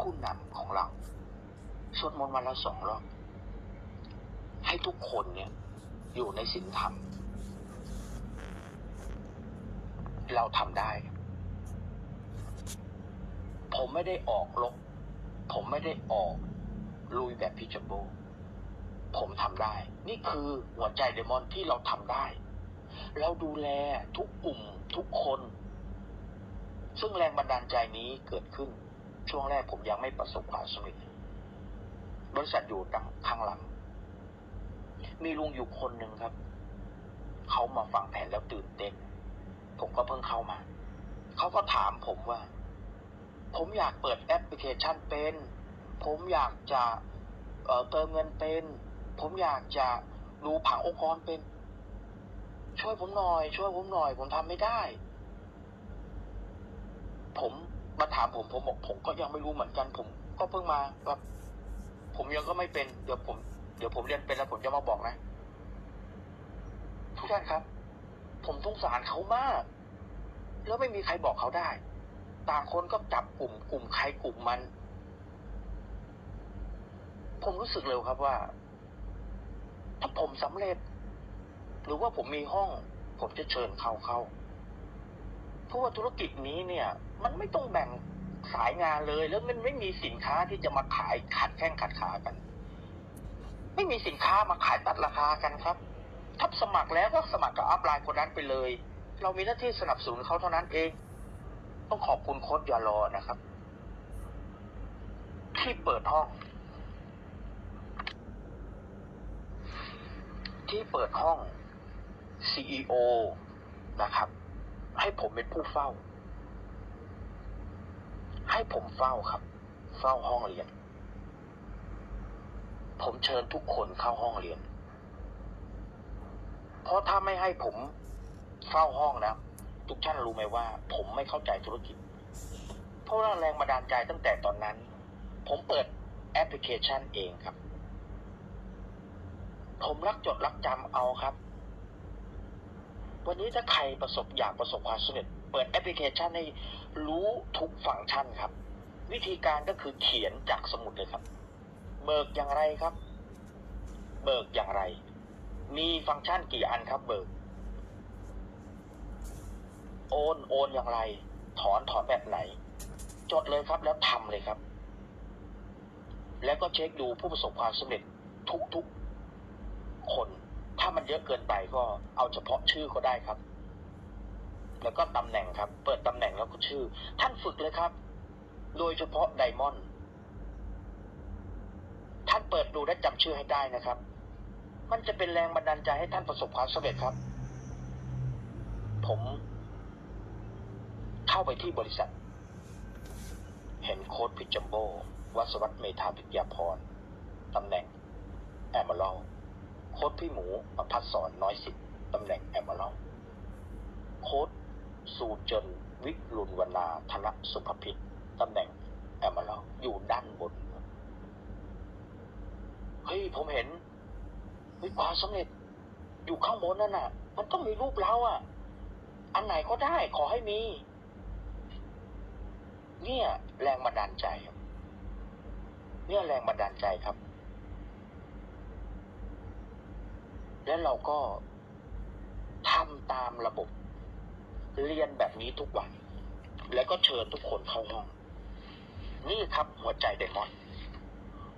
ผู้นำของเรา สวดมนต์วันละสองรอบ ให้ทุกคนเนี่ยอยู่ในศีลธรรม เราทำได้ ผมไม่ได้ออกรบผมไม่ได้ออกลุยแบบพิจโบ ผมทำได้ นี่คือหัวใจเดมอนที่เราทำได้ เราดูแลทุกกลุ่มทุกคน ซึ่งแรงบันดาลใจนี้เกิดขึ้น ช่วงแรกผมยังไม่ประสบความสำเร็จบริษัทอยู่ดังข้างหลัง มีลุงอยู่คนหนึ่งครับ เขามาฟังแผนแล้วตื่นเต้น ผมก็เพิ่งเข้ามา เขาก็ถามผมว่า ผมอยากเปิดแอปพลิเคชันเป็น ผมอยากจะเออเติมเงินเป็น ผมอยากจะดูผังองค์กรเป็น ช่วยผมหน่อย ช่วยผมหน่อย ผมทำไม่ได้ ผม มาถามผมผมบอกผมก็ยังไม่รู้เหมือนกัน ผมก็เพิ่งมาครับผมยังก็ไม่เป็นเดี๋ยวผมเดี๋ยวผมเรียนเป็นแล้วผมจะมาบอกนะ ทุกท่านครับ ผมสงสารเขามาก แล้วไม่มีใครบอกเขาได้ ต่างคนก็จับกลุ่มกลุ่มใครกลุ่มมัน ผมรู้สึกเร็วครับว่า ถ้าผมสำเร็จ หรือว่าผมมีห้อง ผมจะเชิญเขาเข้า เพราะว่าธุรกิจนี้เนี่ย มันไม่ต้องแบ่งสายงานเลย แล้วมันไม่มีสินค้าที่จะมาขายขัดแข้งขัดขากัน ไม่มีสินค้ามาขายตัดราคากันครับ ถ้าสมัครแล้วก็สมัครกับอัพไลน์คนนั้นไปเลย เรามีหน้าที่สนับสนุนเขาเท่านั้นเอง ต้องขอบคุณโค้ดยาลอนะครับ ที่เปิดห้อง ที่เปิดห้อง CEO นะครับ ให้ผมเป็นผู้เฝ้า ให้ผมเฝ้าครับ เฝ้าห้องเรียน ผมเชิญทุกคนเข้าห้องเรียน เพราะถ้าไม่ให้ผมเฝ้าห้องนะทุกท่านรู้ไหมว่า ผมไม่เข้าใจธุรกิจ เพราะว่าแรงบันดาลใจตั้งแต่ตอนนั้น ผมเปิดแอปพลิเคชันเองครับ ผมรักจดรักจำเอาครับ วันนี้ถ้าใครประสบอยากประสบความสำเร็จ เปิดแอปพลิเคชันให้รู้ทุกฟังก์ชันครับ วิธีการก็คือเขียนจากสมุดเลยครับ เบิกอย่างไรครับ เบิกอย่างไร มีฟังก์ชันกี่อันครับเบิก โอนโอนอย่างไร ถอนถอนแบบไหน จดเลยครับแล้วทำเลยครับ แล้วก็เช็คดูผู้ประสบความสำเร็จทุกๆคน มันเยอะเกินไปก็เอาเฉพาะชื่อก็ได้ครับ แล้วก็ตำแหน่งครับ เปิดตำแหน่งแล้วก็ชื่อ ท่านฝึกเลยครับ โดยเฉพาะไดมอนด์ท่านเปิดดูและจำชื่อให้ได้นะครับ มันจะเป็นแรงบันดาลใจให้ท่านประสบความสำเร็จครับ ผมเข้าไปที่บริษัท เห็นโค้ดพิจัมโบวัสวัตเมธาพิทยาพรตำแหน่งแอมเบล โค้ดพี่หมูประพัฒสอนน้อยสิทธิ์ตำแหน่งแอมเบลโค้ดสูจนวิรุณวนาธนสุภพิษตำแหน่งแอมเบลอยู่ด้านบนเฮ้ยผมเห็นวิความสำเร็จอยู่ข้างบนนั่นน่ะ มันต้องมีรูปเราอะ อันไหนก็ได้ขอให้มี เนี่ย แรงบันดาลใจครับเนี่ยแรงบันดาลใจครับ และเราก็ทำตามระบบ เรียนแบบนี้ทุกวัน แล้วก็เชิญทุกคนเข้าห้อง นี่ครับหัวใจไดมอนด์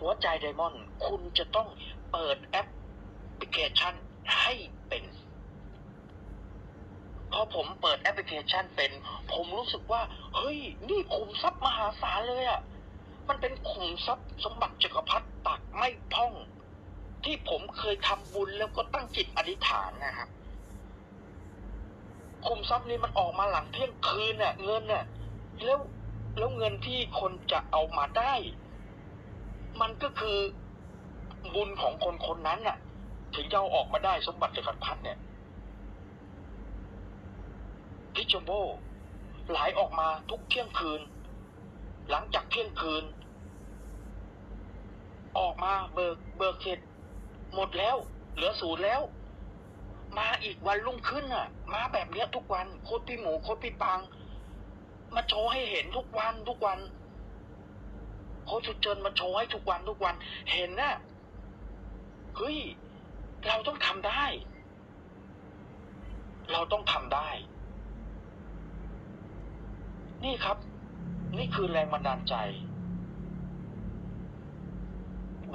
หัวใจไดมอนด์คุณจะต้องเปิดแอปพลิเคชันให้เป็นพอผมเปิดแอปพลิเคชันเป็น ผมรู้สึกว่า เฮ้ย นี่ขุมทรัพย์มหาศาลเลยอะ่ะ มันเป็นขุมทรัพย์สมบัติจักรพรรดิตักไม่พ่อง ที่ผมเคยทำบุญแล้วก็ตั้งจิตอธิษฐานนะครับคุมทรัพย์นี้มันออกมาหลังเที่ยงคืนน่ะ เงินน่ะ แล้วแล้วเงินที่คนจะเอามาได้ มันก็คือบุญของคนคนนั้นน่ะ ถึงจะเอาออกมาได้สมบัติจักรพรรดิเนี่ยพิชมโบไหลออกมาทุกเที่ยงคืน หลังจากเที่ยงคืน ออกมาเบิกเบิกเสร็จ หมดแล้ว เหลือศูนย์แล้ว มาอีกวันรุ่งขึ้นอะ มาแบบเนี้ยทุกวันโคตรพี่หมูโคตรพี่ปัง มาโชว์ให้เห็นทุกวันทุกวันโค้ชชุดเจินมาโชว์ให้ทุกวันทุกวัน เห็นนะเฮ้ยเราต้องทำได้ เราต้องทำได้ นี่ครับ นี่คือแรงบันดาลใจ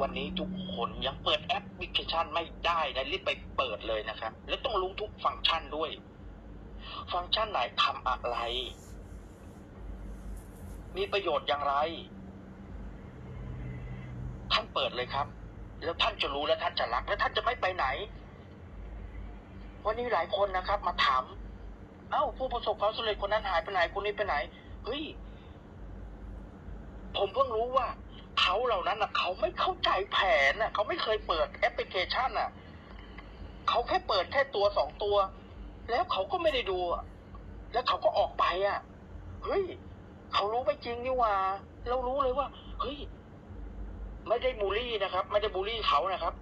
วันนี้ทุกคนยังเปิดแอปพลิเคชันไม่ได้นะรีบไปเปิดเลยนะครับ แล้วต้องรู้ทุกฟังก์ชันด้วย ฟังก์ชันไหนทำอะไร มีประโยชน์อย่างไร ท่านเปิดเลยครับ แล้วท่านจะรู้และท่านจะรัก และท่านจะไม่ไปไหนวันนี้หลายคนนะครับ มาถาม เอ้า ผู้ประสบความสำเร็จคนนั้นหายไปไหนคนนี้ไปไหนเฮ้ยผมเพิ่งรู้ว่า เขาเหล่านั้นนะเขาไม่เข้าใจแผนน่ะเขาไม่เคยเปิดแอปพลิเคชันน่ะเขาแค่เปิดแค่ตัวสองตัว แล้วเขาก็ไม่ได้ดู แล้วเขาก็ออกไปอะเฮ้ยเขารู้ไม่จริงนี่ว่า เรารู้เลยว่าเฮ้ยไม่ได้บูลลี่นะครับ ไม่ได้บูลลี่เขานะครับ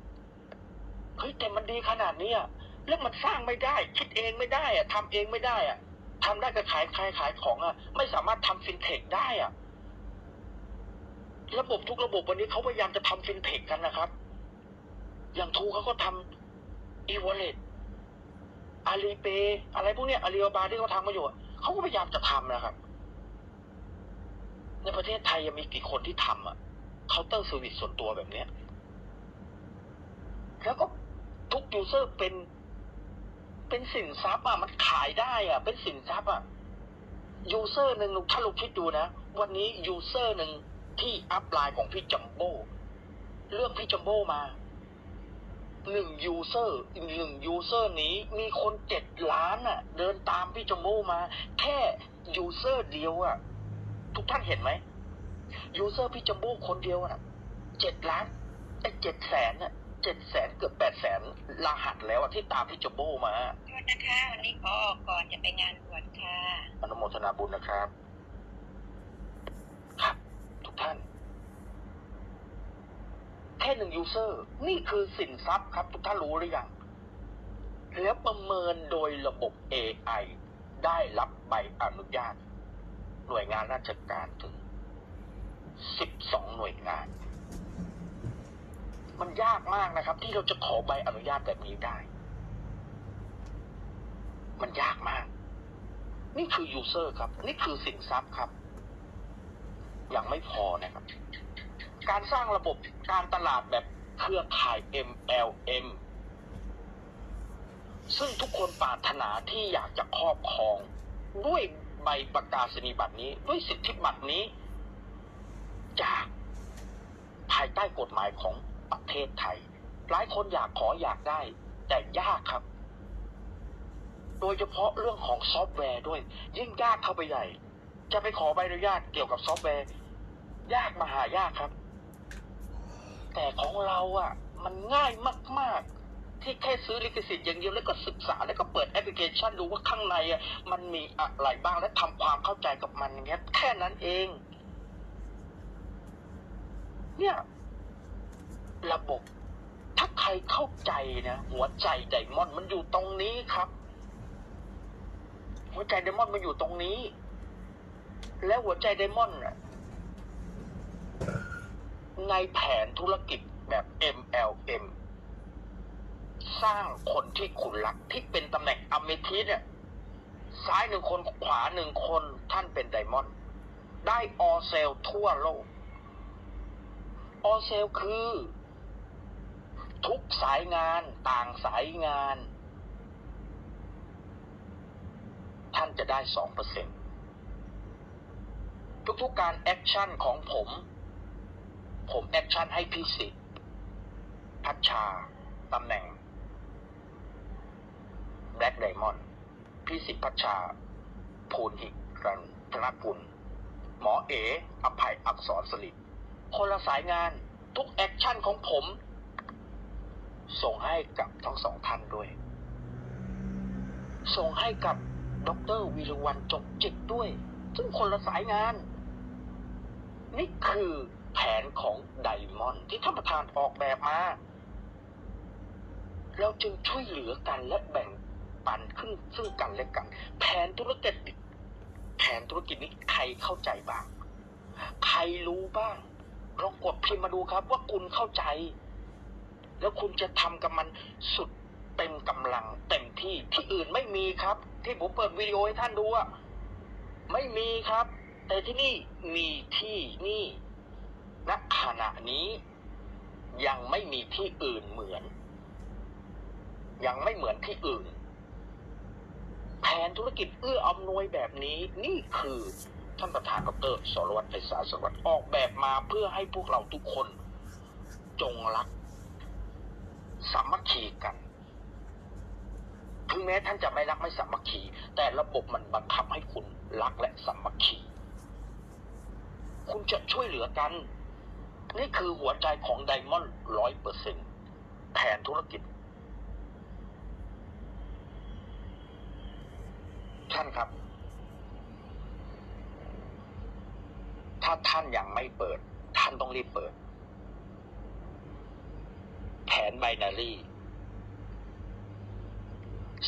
เฮ้ยแต่มันดีขนาดนี้อะแล้วมันสร้างไม่ได้ คิดเองไม่ได้อะทำเองไม่ได้อะทำได้ก็ขายขายขายของอะไม่สามารถทำฟินเทคได้อะ ระบบทุกระบบวันนี้เขาพยายามจะทำฟินเทคกันนะครับ อย่างทูเขาก็ทำอีวอลเล็ตอาลีเปอะไรพวกเนี้ยอาลีบาบาที่เขาทำมาอยู่เขาก็พยายามจะทำนะครับ ในประเทศไทยยังมีกี่คนที่ทำอะเคาน์เตอร์เซอร์วิสส่วนตัวแบบเนี้ย แล้วก็ทุกยูเซอร์เป็นเป็นสินทรัพย์อะมันขายได้อะ เป็นสินทรัพย์อะยูเซอร์หนึ่งถ้าเราคิดดูนะ วันนี้ยูเซอร์หนึ่ง ที่อัพไลน์ของพี่จัมโบ้เลือกพี่จัมโบ้มาหนึ่งยูเซอร์หนึ่งยูเซอร์นี้มีคนเจ็ดล้านอะ เดินตามพี่จัมโบ้มา แค่ยูเซอร์เดียวอะ ทุกท่านเห็นไหมยูเซอร์พี่จัมโบ้คนเดียวอะเจ็ดล้านไอ้เจ็ดแสนอะเจ็ดแสนเกือบแปดแสนรหัสแล้วอะที่ตามพี่จัมโบ้มาโทษนะคะวันนี้ขอออกก่อนจะไปงานบวชค่ะอนุโมทนาบุญนะครับครับ ท่าน แค่หนึ่งยูเซอร์ นี่คือสินทรัพย์ครับ ทุกท่านรู้หรือยัง แล้วประเมินโดยระบบ AI ได้รับใบอนุญาต หน่วยงานราชการถึง 12 หน่วยงาน มันยากมากนะครับ ที่เราจะขอใบอนุญาตแบบนี้ได้ มันยากมาก นี่คือยูเซอร์ครับ นี่คือสินทรัพย์ครับ ยังไม่พอนะครับ การสร้างระบบการตลาดแบบเครือข่าย MLM ซึ่งทุกคนปรารถนาที่อยากจะครอบครอง ด้วยใบประกาศนียบัตรนี้ ด้วยสิทธิบัตรนี้ จากภายใต้กฎหมายของประเทศไทย หลายคนอยากขออยากได้ แต่ยากครับ โดยเฉพาะเรื่องของซอฟต์แวร์ด้วย ยิ่งยากเข้าไปใหญ่ จะไปขอใบอนุญาตเกี่ยวกับซอฟต์แวร์ ยากมาหายากครับ แต่ของเราอะ มันง่ายมาก ๆ ที่แค่ซื้อลิขสิทธิ์อย่างเดียวแล้วก็ศึกษาแล้วก็เปิดแอปพลิเคชันดูว่าข้างในอะมันมีอะไรบ้างและทำความเข้าใจกับมันเงี้ย แค่นั้นเอง เนี่ย ระบบถ้าใครเข้าใจนะหัวใจไดมอนด์มันอยู่ตรงนี้ครับ หัวใจไดมอนด์มันอยู่ตรงนี้ แล้วหัวใจไดมอนด์น่ะ ในแผนธุรกิจแบบ MLM สร้างคนที่คุณรักที่เป็นตำแหน่งอเมทิสเนี่ย ซ้ายหนึ่งคนขวาหนึ่งคนท่านเป็นไดมอนด์ได้ออเซลทั่วโลก ออเซลคือ ทุกสายงานต่างสายงาน ท่านจะได้สองเปอร์เซ็นทุกๆการแอคชั่นของผม ผมแอคชั่นให้พี่สิทธ์พัชชา ตำแหน่งแบล็กไดมอนด์พี่สิทธ์พัชชา ภูลหิรันธนกุลหมอเออภัยอักษรสลิดคนละสายงานทุกแอคชั่นของผม ส่งให้กับทั้งสองท่านด้วย ส่งให้กับดรวีรวันจงจิตด้วย ซึ่งคนละสายงาน นี่คือ แผนของไดมอนด์ที่ท่านประธานออกแบบมา เราจึงช่วยเหลือกันและแบ่งปันขึ้นซึ่งกันและกัน แผนธุรกิจแผนธุรกิจนี้ใครเข้าใจบ้าง ใครรู้บ้างลองกดพิมพ์มาดูครับว่าคุณเข้าใจ แล้วคุณจะทำกับมันสุดเต็มกำลังเต็มที่ที่อื่นไม่มีครับ ที่ผมเปิดวิดีโอให้ท่านดูอะไม่มีครับ แต่ที่นี่มีที่นี่ ณขณะนี้ยังไม่มีที่อื่นเหมือน ยังไม่เหมือนที่อื่น แผนธุรกิจเอื้ออำนวยแบบนี้นี่คือท่านประธานดรสรวัตรไพศาลสวัสดิ์ออกแบบมาเพื่อให้พวกเราทุกคน จงรักสามัคคีกัน ถึงแม้ท่านจะไม่รักไม่สามัคคี แต่ระบบมันบังคับให้คุณรักและสามัคคี คุณจะช่วยเหลือกัน นี่คือหัวใจของไดมอนด์ร้อยเปอร์เซ็นแผนธุรกิจ ท่านครับ ถ้าท่านยังไม่เปิด ท่านต้องรีบเปิด แผนไบนารี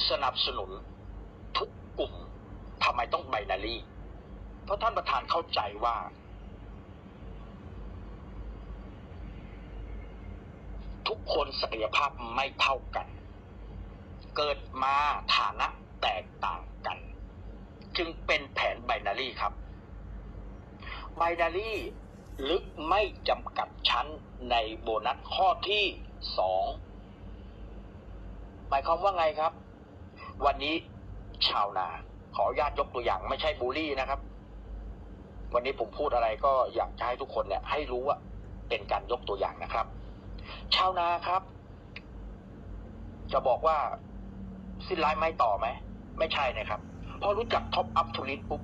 สนับสนุนทุกกลุ่มทำไมต้องไบนารีเพราะท่านประธานเข้าใจว่า ทุกคนศักยภาพไม่เท่ากัน เกิดมาฐานะแตกต่างกัน จึงเป็นแผนไบนารีครับไบนารีลึกไม่จำกัดชั้นในโบนัสข้อที่สองหมายความว่าไงครับ วันนี้ชาวนา ขออนุญาตยกตัวอย่างไม่ใช่บูลลี่นะครับ วันนี้ผมพูดอะไรก็อยากจะให้ทุกคนเนี่ยให้รู้ว่าเป็นการยกตัวอย่างนะครับ ชาวนาครับ จะบอกว่าสิ้นไลฟ์ไม่ต่อไหม ไม่ใช่นะครับ พอรู้จักท็อปอัพทูลินปุ๊บ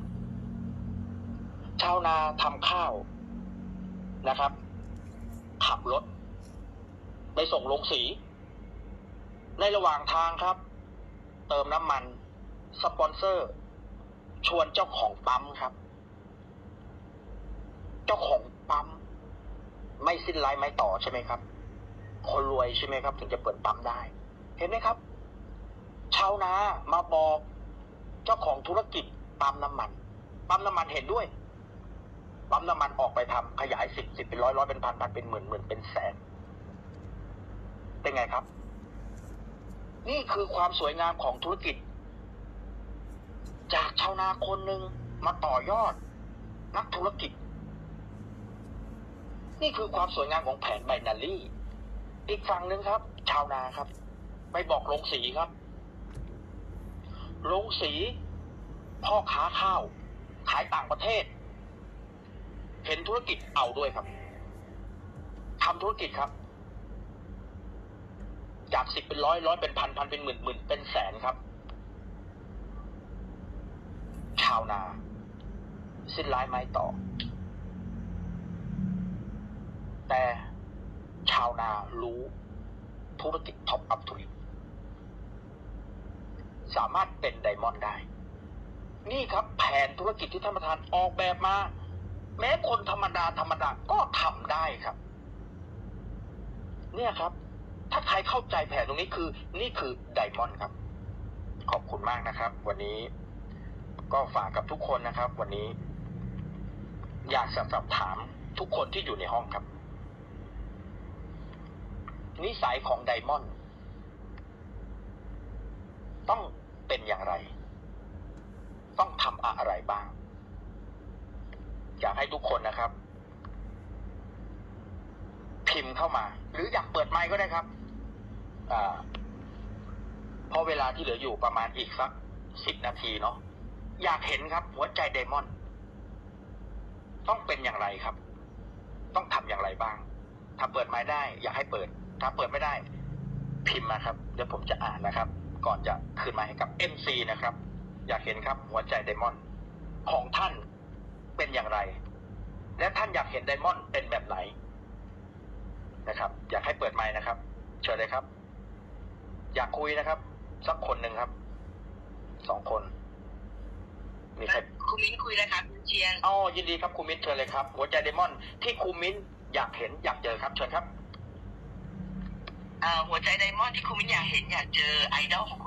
ชาวนาทำข้าวนะครับ ขับรถ ไปส่งลงสี ในระหว่างทางครับ เติมน้ำมัน สปอนเซอร์ ชวนเจ้าของปั๊มครับ เจ้าของปั๊ม ไม่สิ้นไลฟ์ไม่ต่อใช่ไหมครับ คนรวยใช่ไหมครับ ถึงจะเปิดปั๊มได้ เห็นไหมครับ ชาวนามาบอกเจ้าของธุรกิจปั๊มน้ำมันปั๊มน้ำมันเห็นด้วยปั๊มน้ำมันออกไปทำขยายสิบสิบเป็นร้อยร้อยเป็นพันพันเป็นหมื่นหมื่นเป็นแสน เป็นไงครับ นี่คือความสวยงามของธุรกิจ จากชาวนาคนหนึ่งมาต่อยอด นักธุรกิจ นี่คือความสวยงามของแผนไบนารี่ อีกฝั่งหนึ่งครับ ชาวนาครับ ไปบอกลงสีครับลงสี พ่อค้าข้าว ขายต่างประเทศ เห็นธุรกิจเอาด้วยครับทำธุรกิจครับ จากสิบเป็นร้อยร้อยเป็นพันพันเป็นหมื่นหมื่นเป็นแสนครับ ชาวนา สิ้นร้ไม้ต่อ แต่าวนารู้ธุรกิจท็อปอัพธุรกิจสามารถเป็นไดมอนด์ได้ นี่ครับแผนธุรกิจที่ท่านประธานออกแบบมา แม้คนธรรมดาธรรมดาก็ทำได้ครับ เนี่ยครับ ถ้าใครเข้าใจแผนตรงนี้คือ นี่คือไดมอนด์ครับ ขอบคุณมากนะครับ วันนี้ ก็ฝากกับทุกคนนะครับ วันนี้ อยากสอบถามทุกคนที่อยู่ในห้องครับ นิสัยของไดมอนด์ต้องเป็นอย่างไร ต้องทำอะไรบ้าง อยากให้ทุกคนนะครับ พิมพ์เข้ามา หรืออยากเปิดไมค์ก็ได้ครับเพราะเวลาที่เหลืออยู่ประมาณอีกสักสิบนาทีเนาะอยากเห็นครับ หัวใจไดมอนด์ต้องเป็นอย่างไรครับ ต้องทำอย่างไรบ้าง ถ้าเปิดไมค์ได้ อยากให้เปิด ถ้าเปิดไม่ได้ พิมพ์มาครับ เดี๋ยวผมจะอ่านนะครับ ก่อนจะคืนมาให้กับ MC นะครับ อยากเห็นครับหัวใจไดมอนด์ของท่านเป็นอย่างไร และท่านอยากเห็นไดมอนด์เป็นแบบไหนนะครับ อยากให้เปิดไมค์นะครับ เชิญเลยครับ อยากคุยนะครับ สักคนหนึ่งครับ สองคน มีใคร คุณมิ้นคุยเลยค่ะคุณเชียนอ๋อยินดีครับคุณมิ้นเชิญเลยครับ หัวใจไดมอนด์ที่คุณมิ้นอยากเห็นอยากเจอครับ เชิญครับอ่า หัวใจไดมอนด์ที่คุณมิ้นอยากเห็นอยากเจอไอดอลของคุณ